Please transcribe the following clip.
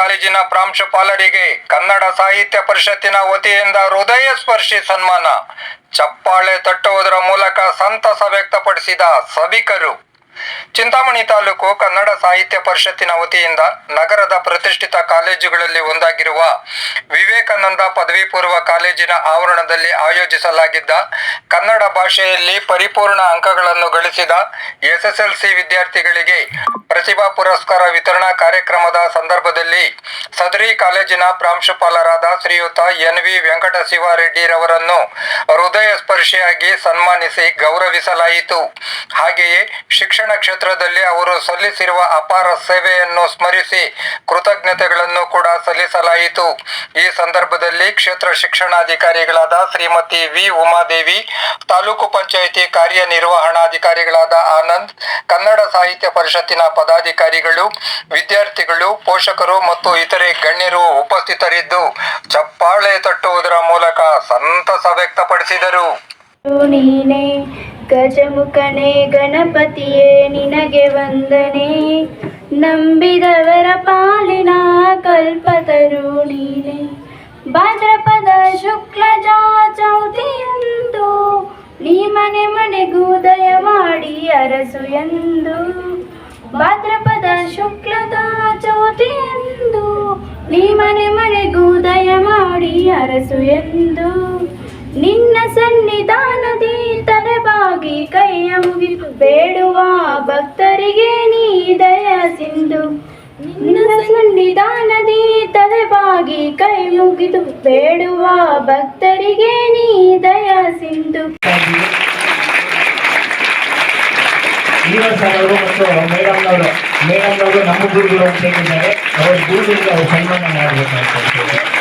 ಕಾಲೇಜಿನ ಪ್ರಾಂಶುಪಾಲರಿಗೆ ಕನ್ನಡ ಸಾಹಿತ್ಯ ಪರಿಷತ್ತಿನ ವತಿಯಿಂದ ಹೃದಯ ಸ್ಪರ್ಶಿ ಸನ್ಮಾನ. ಚಪ್ಪಾಳೆ ತಟ್ಟುವುದರ ಮೂಲಕ ಸಂತಸ ವ್ಯಕ್ತಪಡಿಸಿದ ಸಭಿಕರು. ಚಿಂತಾಮಣಿ ತಾಲೂಕು ಕನ್ನಡ ಸಾಹಿತ್ಯ ಪರಿಷತ್ತಿನ ವತಿಯಿಂದ ನಗರದ ಪ್ರತಿಷ್ಠಿತ ಕಾಲೇಜುಗಳಲ್ಲಿ ಒಂದಾಗಿರುವ ವಿವೇಕಾನಂದ ಪದವಿ ಪೂರ್ವ ಕಾಲೇಜಿನ ಆವರಣದಲ್ಲಿ ಆಯೋಜಿಸಲಾಗಿದ್ದ ಕನ್ನಡ ಭಾಷೆಯಲ್ಲಿ ಪರಿಪೂರ್ಣ ಅಂಕಗಳನ್ನು ಗಳಿಸಿದ ಎಸ್ಎಸ್ಎಲ್ಸಿ ವಿದ್ಯಾರ್ಥಿಗಳಿಗೆ ಪ್ರತಿಭಾ ಪುರಸ್ಕಾರ ವಿತರಣಾ ಕಾರ್ಯಕ್ರಮದ ಸಂದರ್ಭದಲ್ಲಿ ಸದರಿ ಕಾಲೇಜಿನ ಪ್ರಾಂಶುಪಾಲರಾದ ಶ್ರೀಯುತ ಎನ್ ವಿ ವೆಂಕಟಶಿವಾರೆಡ್ಡಿರವರನ್ನು ಹೃದಯ ಸ್ಪರ್ಶಿಯಾಗಿ ಸನ್ಮಾನಿಸಿ ಗೌರವಿಸಲಾಯಿತು. ಹಾಗೆಯೇ ಶಿಕ್ಷಣ ಕ್ಷೇತ್ರದಲ್ಲಿ ಅವರು ಸಲ್ಲಿಸಿರುವ ಅಪಾರ ಸೇವೆಯನ್ನು ಸ್ಮರಿಸಿ ಕೃತಜ್ಞತೆಗಳನ್ನು ಕೂಡ ಸಲ್ಲಿಸಲಾಯಿತು. ಈ ಸಂದರ್ಭದಲ್ಲಿ ಕ್ಷೇತ್ರ ಶಿಕ್ಷಣಾಧಿಕಾರಿಗಳಾದ ಶ್ರೀಮತಿ ವಿ. ಉಮಾದೇವಿ, ತಾಲೂಕು ಪಂಚಾಯಿತಿ ಕಾರ್ಯನಿರ್ವಹಣಾಧಿಕಾರಿಗಳಾದ ಆನಂದ್, ಕನ್ನಡ ಸಾಹಿತ್ಯ ಪರಿಷತ್ತಿನ ಪದಾಧಿಕಾರಿಗಳು, ವಿದ್ಯಾರ್ಥಿಗಳು, ಪೋಷಕರು ಮತ್ತು ಇತರೆ ಗಣ್ಯರು ಉಪಸ್ಥಿತರಿದ್ದು ಚಪ್ಪಾಳೆ ತಟ್ಟುವುದರ ಮೂಲಕ ಸಂತಸ ವ್ಯಕ್ತಪಡಿಸಿದರು. ಗಜಮುಖನೇ ಗಣಪತಿಯೇ ನಿನಗೆ ವಂದನೆ. ನಂಬಿದವರ ಪಾಲಿನ ಕಲ್ಪತರುಣೀನೆ ನೀನೆ. ಭಾದ್ರಪದ ಶುಕ್ಲಜ ಚೌತಿಯಂದು ನೀ ಮನೆ ಮನೆಗೂ ದಯ ಮಾಡಿ ಅರಸು ಎಂದು. ಭಾದ್ರಪದ ಶುಕ್ಲದ ಚೌತಿಯಂದು ನೀ ಮನೆ ಮನೆಗೂ ದಯ ಮಾಡಿ ಅರಸು ಎಂದು. ನಿನ್ನ ಸನ್ನಿಧಾನದಿ ಮುಗಿದು ಬೇಡುವ ಭಕ್ತರಿಗೆ ನೀ ದಯ ಸಿಂಧು. ಸನ್ನಿಧಾನದಿ ತಲೆಬಾಗಿ ಕೈ ಮುಗಿದು ಬೇಡುವ ಭಕ್ತರಿಗೆ ನೀ ದಯ ಸಿಂಧು. ಅವರು ಮತ್ತು ಮೇಡಮ್ನವರು ಮೇಡಮ್ನವರು ನಮ್ಮ ಗುರುಗಳು ಅಂತ ಹೇಳಿದ್ದಾರೆ ಅವ್ರ ಗುರುಗಳಿಗೆ ಅವ್ರು ಸನ್ಮಾನ ಮಾಡಬೇಕು ಅಂತ ಹೇಳ್ತಾರೆ.